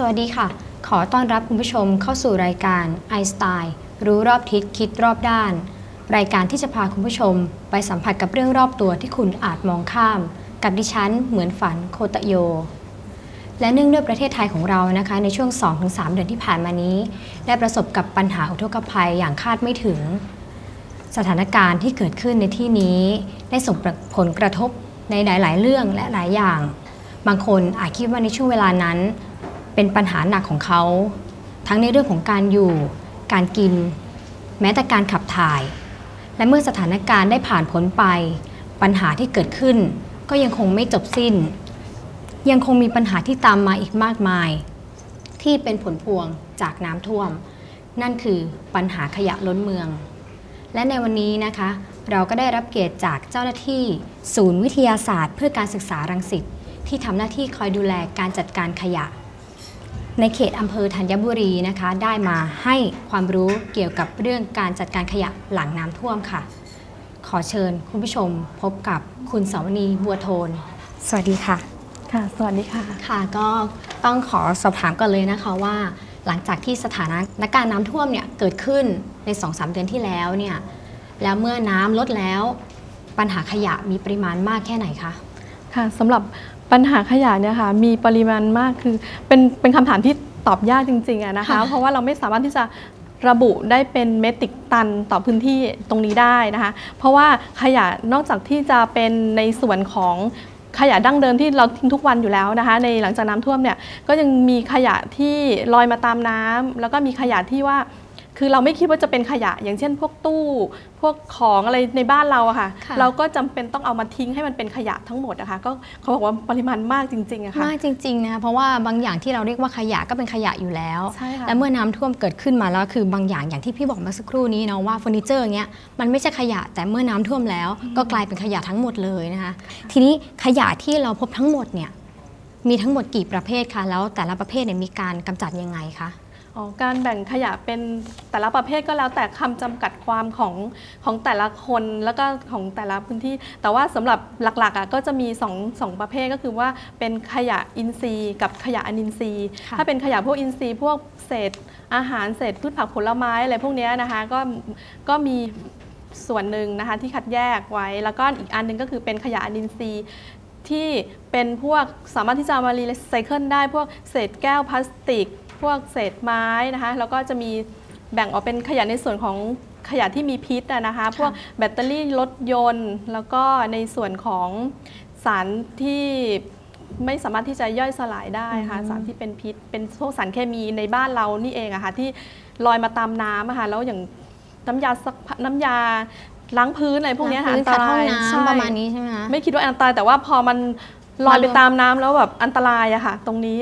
สวัสดีค่ะ ขอต้อนรับคุณผู้ชมเข้าสู่รายการไอสไตล์รู้รอบทิศคิดรอบด้าน รายการที่จะพาคุณผู้ชม ไปสัมผัสกับเรื่องรอบตัวที่คุณอาจมองข้าม กับดิฉันเหมือนฝันโคตะโย และเนื่องด้วยประเทศไทยของเรานะคะ ในช่วง 2-3 เดือนที่ผ่านมานี้ ได้ประสบกับปัญหาอุทกภัยอย่างคาดไม่ถึง สถานการณ์ที่เกิดขึ้นในที่นี้ ได้ส่งผลกระทบในหลาย ๆ เรื่องและหลายอย่าง บางคนอาจคิดว่าในช่วงเวลานั้น เป็นปัญหาหนักของเขา ทั้งในเรื่องของการอยู่ การกิน แม้แต่การขับถ่าย และเมื่อสถานการณ์ได้ผ่านพ้นไป ปัญหาที่เกิดขึ้น ก็ยังคงไม่จบสิ้น ยังคงมีปัญหาที่ตามมาอีกมากมาย ที่เป็นผลพวงจากน้ำท่วม นั่นคือปัญหาขยะล้นเมือง และในวันนี้นะคะ เราก็ได้รับเกียรติจากเจ้าหน้าที่ ศูนย์วิทยาศาสตร์ เพื่อการศึกษารังสิตที่ทำหน้าที่คอยดูแลการจัดการขยะ ในเขตอำเภอธัญบุรีนะคะ ได้มาให้ความรู้เกี่ยวกับเรื่องการจัดการขยะหลังน้ำท่วมค่ะ ขอเชิญคุณผู้ชมพบกับคุณสาวนีบัวโทน สวัสดีค่ะ ค่ะ สวัสดีค่ะ ค่ะก็ต้องขอสอบถามกันเลยนะคะว่า หลังจากที่สถานการณ์น้ำท่วมเนี่ยเกิดขึ้นใน 2-3 เดือนที่แล้วเนี่ยแล้วเมื่อน้ำลดแล้วปัญหาขยะมีปริมาณมากแค่ไหนคะ ค่ะสำหรับปัญหาขยะเนี่ยค่ะมีปริมาณมากคือเป็นเป็นคำถามที่ตอบยากจริงๆอะนะคะค่ะเพราะว่าเราไม่สามารถที่จะระบุได้เป็นเมตริกตันต่อพื้นที่ตรงนี้ได้นะคะ เพราะว่าขยะนอกจากที่จะเป็นในส่วนของขยะดั้งเดิมที่เราทิ้งทุกวันอยู่แล้วนะคะ ในหลังจากน้ำท่วมเนี่ยก็ยังมีขยะที่ลอยมาตามน้ำแล้วก็มีขยะที่ว่า คือเราไม่คิดว่าจะเป็นขยะ อย่างเช่น พวกตู้ พวกของอะไรในบ้านเราอะค่ะค่ะเราก็จำเป็นต้องเอามาทิ้งให้มันเป็นขยะทั้งหมดนะคะก็เขาบอกว่าปริมาณมากจริงๆอะค่ะมากจริงๆนะคะเพราะว่าบางอย่างที่เราเรียกว่าขยะก็เป็นขยะอยู่แล้วใช่ค่ะและเมื่อน้ำท่วมเกิดขึ้นมาแล้วคือบางอย่างอย่างที่พี่บอกเมื่อสักครู่นี้เนาะว่าเฟอร์นิเจอร์เงี้ยมันไม่ใช่ขยะแต่เมื่อน้ำท่วมแล้ว ก็กลายเป็นขยะทั้งหมดเลยนะคะทีนี้ขยะที่เราพบทั้งหมดเนี่ยมีทั้งหมดกี่ประเภทคะแล้วแต่ละประเภทเนี่ยมีการกำจัดยังไงคะ อ๋อการแบ่งขยะเป็นแต่ละประเภทก็แล้วแต่คำจำกัดความของของแต่ละคนแล้วก็ของแต่ละพื้นที่ แต่ว่าสำหรับหลักๆอะก็จะมี2องสองประเภทก็คือว่าเป็นขยะอินทรีย์ กับขยะอนินทรีย์ค่ะถ้าเป็นขยะพวกอินทรีย์ พวกเศษอาหารเศษพืชผักผลไม้อะไรพวกเนี้ยนะคะก็ก็มีส่วนหนึ่งนะคะที่คัดแยกไว้แล้วก็อีกอันหนึงก็คือเป็นขยะอนินทรีย์ที่เป็นพวกสามารถที่จะเอามารีไซเคิลได้พวกเศษแก้วพลาสติก พวกเศษไม้นะคะแล้วก็จะมีแบ่งออกเป็นขยะในส่วนของขยะที่มีพิษอะนะคะ พวกแบตเตอรี่รถยนต์ แล้วก็ในส่วนของสารที่ไม่สามารถที่จะย่อยสลายได้ค่ะอืมสารที่เป็นพิษ เป็นพวกสารเคมีในบ้านเรานี่เองอะค่ะที่ลอยมาตามน้ำอะค่ะแล้วอย่างน้ำยาซักผ้าน้ำยาล้างพื้นอะไรพวกเนี้ยค่ะพื้อันนตขัดห้ราองยน้ำใช่ประมาณนี้ใช่ไหมคะไม่คิดว่าอันตรายแต่ว่าพอมัน ลอยไปมารวมตามน้ำแล้วแบบอันตรายอะค่ะ ตรงนี้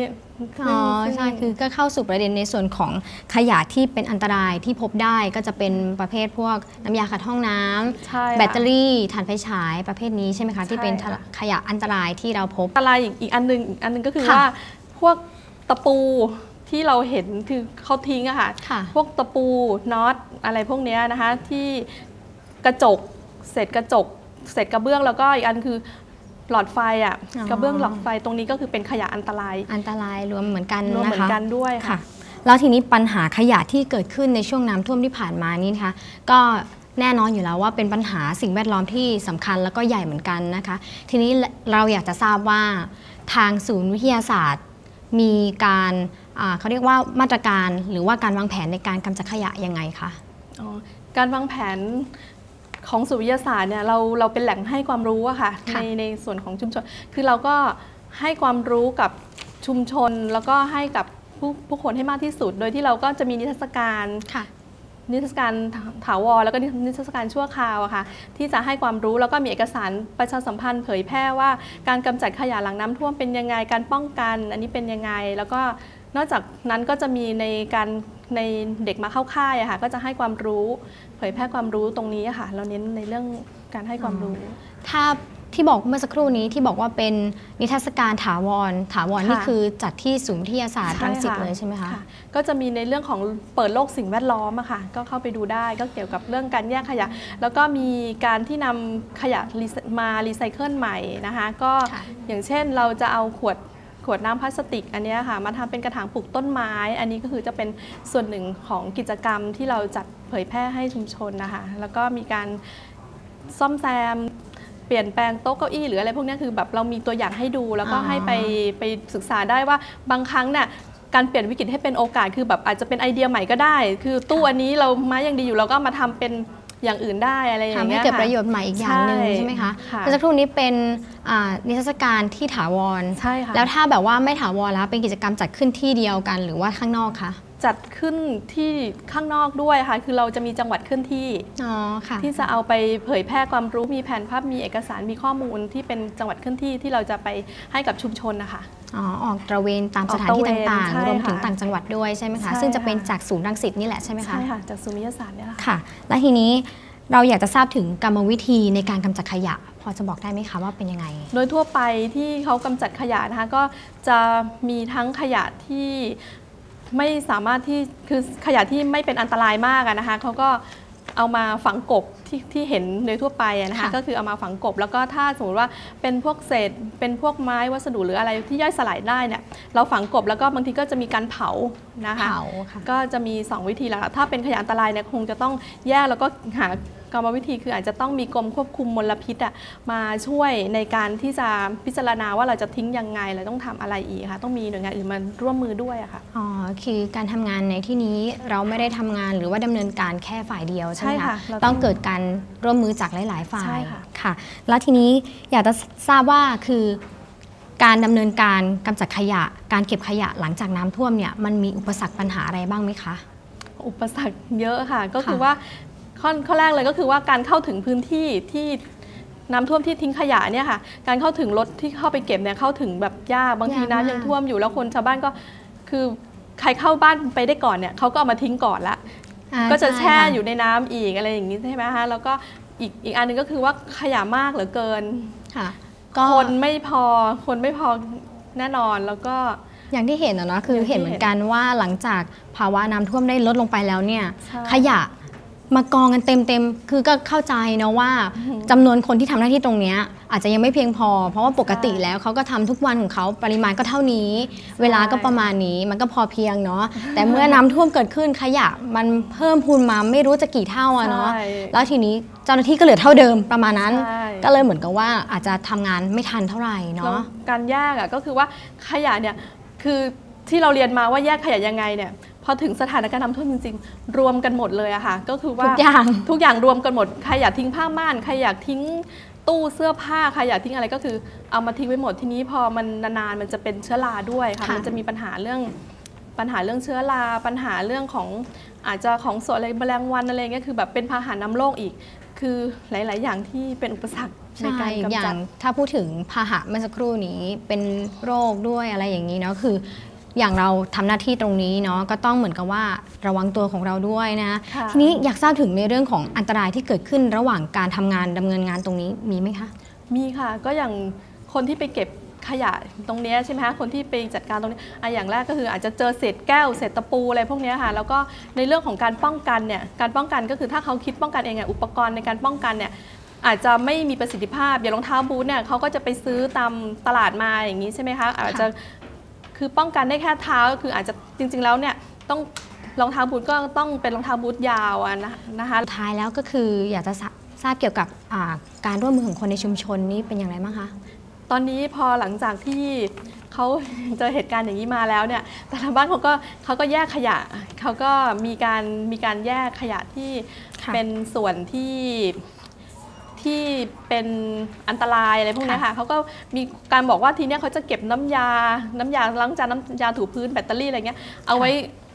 อ๋อซึ่งใช่คือก็เข้าสู่ประเด็นในส่วนของขยะที่เป็นอันตรายที่พบได้ก็จะเป็นประเภทพวกน้ำยาขัดห้องน้ำใช่ค่ะแบตเตอรี่ถ่านไฟฉายประเภทนี้ใช่ไหมคะที่เป็นใช่ค่ะขยะอันตรายที่เราพบอันตรายอีกอีกอันหนึงอีกอันหนึงก็คือค่ะว่าพวกตะปูที่เราเห็นคือเขาทิ้งอะค่ะค่ะพวกตะปูน็อตอะไรพวกเนี้ยนะคะที่กระจกเศษกระจกเศษกระเบื้องแล้วก็อีกอันคือ หลอดไฟอะอ๋อกระเบื้องหลอดไฟตรงนี้ก็คือเป็นขยะอันตราย อันตรายรวมเหมือนกันรวมนะเหมือคะนกันด้วยค่ะค่ะ แล้วทีนี้ปัญหาขยะที่เกิดขึ้นในช่วงน้ำท่วมที่ผ่านมานี้นะคะก็แน่นอนอยู่แล้วว่าเป็นปัญหาสิ่งแวดล้อมที่สำคัญแล้วก็ใหญ่เหมือนกันนะคะ ทีนี้เราอยากจะทราบว่าทางศูนย์วิทยาศาสตร์ มีการอ่าเขาเรียกว่ามาตรการหรือว่าการวางแผนในการกำจัดขยะยังไงคะอ๋อการวางแผน ของศูนย์วิทยาศาสตร์เนี่ยเราเราเป็นแหล่งให้ความรู้อะค่ะค่ะในในส่วนของชุมชน คือเราก็ให้ความรู้กับชุมชนแล้วก็ให้กับผู้ผู้คนให้มากที่สุด โดยที่เราก็จะมีนิทรรศการค่ะนิทรรศการถาวรแล้วก็นิทรรศการชั่วคราวอะค่ะที่จะให้ความรู้แล้วก็มีเอกสารประชาสัมพันธ์เผยแพร่ว่าการกำจัดขยะหลังน้ำท่วมเป็นยังไงการป้องกัน อันนี้เป็นยังไงแล้วก็นอกจากนั้นก็จะมีในการ ในเด็กมาเข้าค่ายอะค่ะก็จะให้ความรู้เผยแพร่ความรู้ตรงนี้อะค่ะ เราเน้นในเรื่องการให้ความรู้ ถ้าที่บอกเมื่อสักครู่นี้ที่บอกว่าเป็นนิทรรศการถาวร ถาวรค่ะนี่คือจัดที่ศูนย์วิทยาศาสตร์ใช่รังสิตค่ะเลยใช่ไหมคะค่ะก็จะมีในเรื่องของเปิดโลกสิ่งแวดล้อมอะค่ะก็เข้าไปดูได้ก็เกี่ยวกับเรื่องการแยกขยะ แล้วก็มีการที่นำขยะรีไซมารีไซเคิลใหม่นะคะ ก็ค่ะอย่างเช่นเราจะเอาขวด ขวดน้ำพลาสติกอันเนี้ยค่ะมาทำเป็นกระถางปลูกต้นไม้ อันนี้ก็คือจะเป็นส่วนหนึ่งของกิจกรรมที่เราจัดเผยแพร่ให้ชุมชนนะคะ แล้วก็มีการซ่อมแซมเปลี่ยนแปลงโต๊ะเก้าอี้หรืออะไรพวกเนี้ยคือแบบเรามีตัวอย่างให้ดู แล้วก็อ๋อให้ไปไปศึกษาได้ว่าบางครั้งเนี่ยการเปลี่ยนวิกฤตให้เป็นโอกาสคือแบบอาจจะเป็นไอเดียใหม่ก็ได้ คือตู้อันนี้เราไม้ยังดีอยู่เราก็มาทำเป็น อย่างอื่นได้อะไรอย่างทำให้เงี้ยเกิดค่ประโยชน์ใหม่อีกอย่างหนึ่งใช่ใช่ไหมคะค่ะเมื่อสักครู่นี้เป็นอ่านิทรรศการที่ถาวรใช่ค่ะแล้วถ้าแบบว่าไม่ถาวรแล้วเป็นกิจกรรมจัดขึ้นที่เดียวกันหรือว่าข้างนอกคะ จัดขึ้นที่ข้างนอกด้วยค่ะ คือเราจะมีจังหวัดเคลื่อนที่อ๋อค่ะที่จะเอาไปเผยแพร่ความรู้มีแผนภาพมีเอกสารมีข้อมูลที่เป็นจังหวัดเคลื่อนที่ที่เราจะไปให้กับชุมชนนะคะอ๋อออกตระเวนตามออกสถานที่ตระเวนต่างใช่ๆรวมถึงค่ะต่างจังหวัดด้วยใช่ไหมคะใช่ซึ่งจะเป็นค่ะจากศูนย์รังสิตนี่แหละใช่ไหมคะ ใช่ค่ะ จากศูนย์วิทยาศาสตร์เนี่ยแหละค่ะค่ะ และทีนี้เราอยากจะทราบถึงกรรมวิธีในการกำจัดขยะ พอจะบอกได้ไหมคะว่าเป็นยังไง โดยทั่วไปที่เขากำจัดขยะนะคะก็จะมีทั้งขยะที่ ไม่สามารถที่คือขยะที่ไม่เป็นอันตรายมากอะนะคะเขาก็เอามาฝังกบที่ที่เห็นโดยทั่วไปอะนะคะค่ะก็คือเอามาฝังกบ แล้วก็ถ้าสมมติว่าเป็นพวกเศษเป็นพวกไม้วัสดุหรืออะไรที่ย่อยสลายได้เนี่ยเราฝังกบแล้วก็บางทีก็จะมีการเผานะคะเผาค่ะก็จะมี 2 วิธีแล้วค่ะถ้าเป็นขยะอันตรายเนี่ยคงจะต้องแยกแล้วก็หาก รรมวิธีคืออาจจะต้องมีกรมควบคุมมลพิษอะมาช่วยในการที่จะพิจารณาว่าเราจะทิ้งยังไงเราต้องทำอะไรอีกค่ะ ต้องมีหน่วยงานอื่นมาร่วมมือด้วยอะค่ะอ๋อคือการทำงานในที่นี้เราไม่ได้ทำงานหรือว่าดำเนินการแค่ฝ่ายเดียวใช่ไหมใช่คะค่ะเราต้องต้องเกิดการร่วมมือจากหลาย ๆ ฝ่าใช่ยค่ะค่ะ แล้วทีนี้อยากจะทราบว่าคือการดำเนินการกำจัดขยะ การเก็บขยะหลังจากน้ำท่วมเนี่ยมันมีอุปสรรคปัญหาอะไรบ้างไหมคะ อุปสรรคเยอะค่ะ ก็คือค่ะว่า ข้อข้อแรกเลยก็คือว่าการเข้าถึงพื้นที่ที่น้ำท่วมที่ทิ้งขยะเนี่ยค่ะ การเข้าถึงรถที่เข้าไปเก็บเนี่ยเข้าถึงแบบยากบางทียากน้ำมากยังท่วมอยู่แล้วคนชาวบ้านก็คือใครเข้าบ้านไปได้ก่อนเนี่ยเขาก็เอามาทิ้งก่อนละอ่าก็จะใแช่อยู่ในน้ำอีกอะไรอย่างนี้ใช่ไหมคะแล้วก็อีกอีกอันหนึงก็คือว่าขยะมากเหลือเกินค่ะก็คนไม่พอคนไม่พอแน่นอนแล้วก็อย่างที่เห็นอะเนาะคืออย่างที่เห็นเหมือนกันว่าหลังจากภาวะน้ำท่วมได้ลดลงไปแล้วเนี่ยใช่ขยะ มากองกันเต็มเต็มๆ คือก็เข้าใจเนาะว่าอือหือจำนวนคนที่ทำหน้าที่ตรงเนี้ยอาจจะยังไม่เพียงพอ เพราะว่าปกติใช่แล้วเขาก็ทำทุกวันของเขาปริมาณก็เท่านี้ เวลาก็ประมาณนี้มันก็พอเพียงเนาะแต่เมื่อน้ำท่วมเกิดขึ้นขยะมันเพิ่มพูนมาไม่รู้จะกี่เท่าอะเนาะใช่แล้วทีนี้เจ้าหน้าที่ก็เหลือเท่าเดิมประมาณนั้นใช่ก็เลยเหมือนกับว่าอาจจะทำงานไม่ทันเท่าไหร่แล้วเนาะการแยกอะก็คือว่าขยะเนี่ยคือที่เราเรียนมาว่าแยกขยะยังไงเนี่ย พอถึงสถานการณ์น้ำท่วมจริง ๆ รวมกันหมดเลยอะค่ะ ก็คือว่าทุกอย่างทุกอย่างรวมกันหมด ใครอยากทิ้งผ้าม่าน ใครอยากทิ้งตู้เสื้อผ้าใครอยากทิ้งอะไรก็คือ เอามาทิ้งไว้หมดทีนี้พอมันนานๆมันจะเป็นเชื้อราด้วยค่ะค่ะมันจะมีปัญหาเรื่องปัญหาเรื่องเชื้อรา ปัญหาเรื่องของอาจจะของสดอะไรแมลงวันอะไรเงี้ยคือแบบเป็นพาหะนำโรคอีก คือหลาย ๆ อย่างที่เป็นอุปสรรคในใช่การอีกอกำย่าจังดถ้าพูดถึงพาหะเมื่อสักครู่นี้เป็นโรคด้วยอะไรอย่างนี้เนาะคือ อย่างเราทำหน้าที่ตรงนี้เนาะก็ต้องเหมือนกับว่าระวังตัวของเราด้วยนะค่ะทีนี้อยากทราบถึงในเรื่องของอันตรายที่เกิดขึ้นระหว่างการทำงานดำเนินงานตรงนี้มีไหมคะมีค่ะก็อย่างคนที่ไปเก็บขยะตรงเนี้ยใช่ไหมคะคนที่ไปจัดการตรงนี้อะอย่างแรกก็คืออาจจะเจอเศษแก้วเศษตะปูอะไรพวกเนี้ยค่ะแล้วก็ในเรื่องของการป้องกันเนี่ยการป้องกันก็คือถ้าเขาคิดป้องกันเองอะอุปกรณ์ในการป้องกันเนี่ยอาจจะไม่มีประสิทธิภาพอย่างรองเท้าบูทเนี่ยเขาก็จะไปซื้อตามตลาดมาอย่างนี้ใช่ไหมคะอาจจะ คือป้องกันได้แค่เท้าคืออาจจะจริง ๆ แล้วเนี่ยต้องรองเท้าบูทก็ต้องเป็นรองเท้าบูทยาวอะนะนะคะสุดท้ายแล้วก็คืออยากจะทราทราบเกี่ยวกับอ่าการร่วมมือของคนในชุมชนนี้เป็นอย่างไรบ้างคะตอนนี้พอหลังจากที่เขาเจอเหตุการณ์อย่างนี้มาแล้วเนี่ยแต่ละบ้านเขาก็เขาก็แยกขยะเขาก็มีการมีการแยกขยะที่ค่ะเป็นส่วนที่ ที่เป็นอันตรายอะไรพวกเนี้ยค่ะเขาก็มีการบอกว่าทีเนี้ยเขาจะเก็บน้ำยา น้ำยาล้างจานน้ำยาถูพื้นแบตเตอรี่อะไรเงี้ยเอาไว้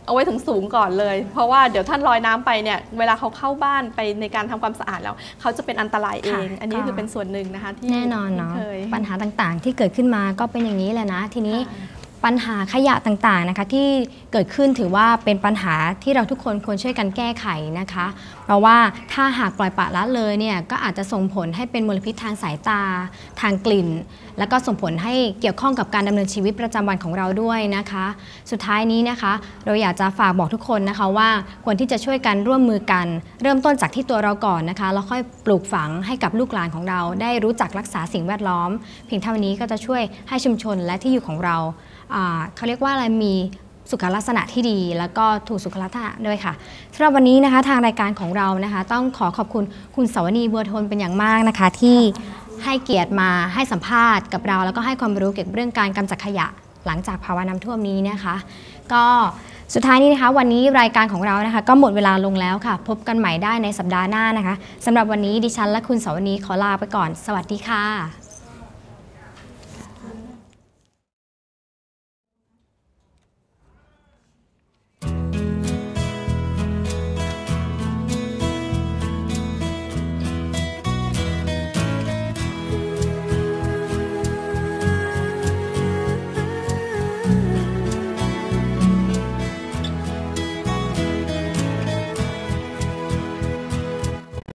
เอาไว้ถึงสูงก่อนเลย เพราะว่าเดี๋ยวท่านลอยน้ำไปเนี่ยเวลาเขาเข้าบ้านไปในการทำความสะอาดแล้ว เขาจะเป็นอันตรายเองค่ะอันนี้ก็คือเป็นส่วนหนึ่งนะคะที่แน่นอนเนาะที่เคยปัญหาต่างๆ ที่เกิดขึ้นมาก็เป็นอย่างนี้แหละนะ ทีนี้ค่ะ ปัญหาขยะต่างๆนะคะที่เกิดขึ้นถือว่าเป็นปัญหาที่เราทุกคนควรช่วยกันแก้ไขนะคะ เพราะว่าถ้าหากปล่อยปละละเลยเนี่ยก็อาจจะส่งผลให้เป็นมลพิษทางสายตา ทางกลิ่น แล้วก็ส่งผลให้เกี่ยวข้องกับการดำเนินชีวิตประจำวันของเราด้วยนะคะ สุดท้ายนี้นะคะ เราอยากจะฝากบอกทุกคนนะคะว่าควรที่จะช่วยกันร่วมมือกัน เริ่มต้นจากที่ตัวเราก่อนนะคะแล้วค่อยปลูกฝังให้กับลูกหลานของเรา ได้รู้จักรักษาสิ่งแวดล้อม เพียงเท่านี้ก็จะช่วยให้ชุมชนและที่อยู่ของเรา เขาเรียกว่าอะไรมีสุขลักษณะที่ดี แล้วก็ถูกสุขลักษณะด้วยค่ะสำหรับวันนี้นะคะทางรายการของเรานะคะ ต้องขอขอบคุณคุณสวนีบัวทนเป็นอย่างมากนะคะ ที่ให้เกียรติมาให้สัมภาษณ์กับเรา แล้วก็ให้ความรู้เกี่ยวกับเรื่องการกำจัดขยะหลังจากภาวะน้ำท่วมนี้นะคะ ก็สุดท้ายนี้นะคะ วันนี้รายการของเรานะคะ ก็หมดเวลาลงแล้วค่ะ พบกันใหม่ได้ในสัปดาห์หน้านะคะสำหรับวันนี้ดิฉันและคุณสวนีขอลาไปก่อน สวัสดีค่ะ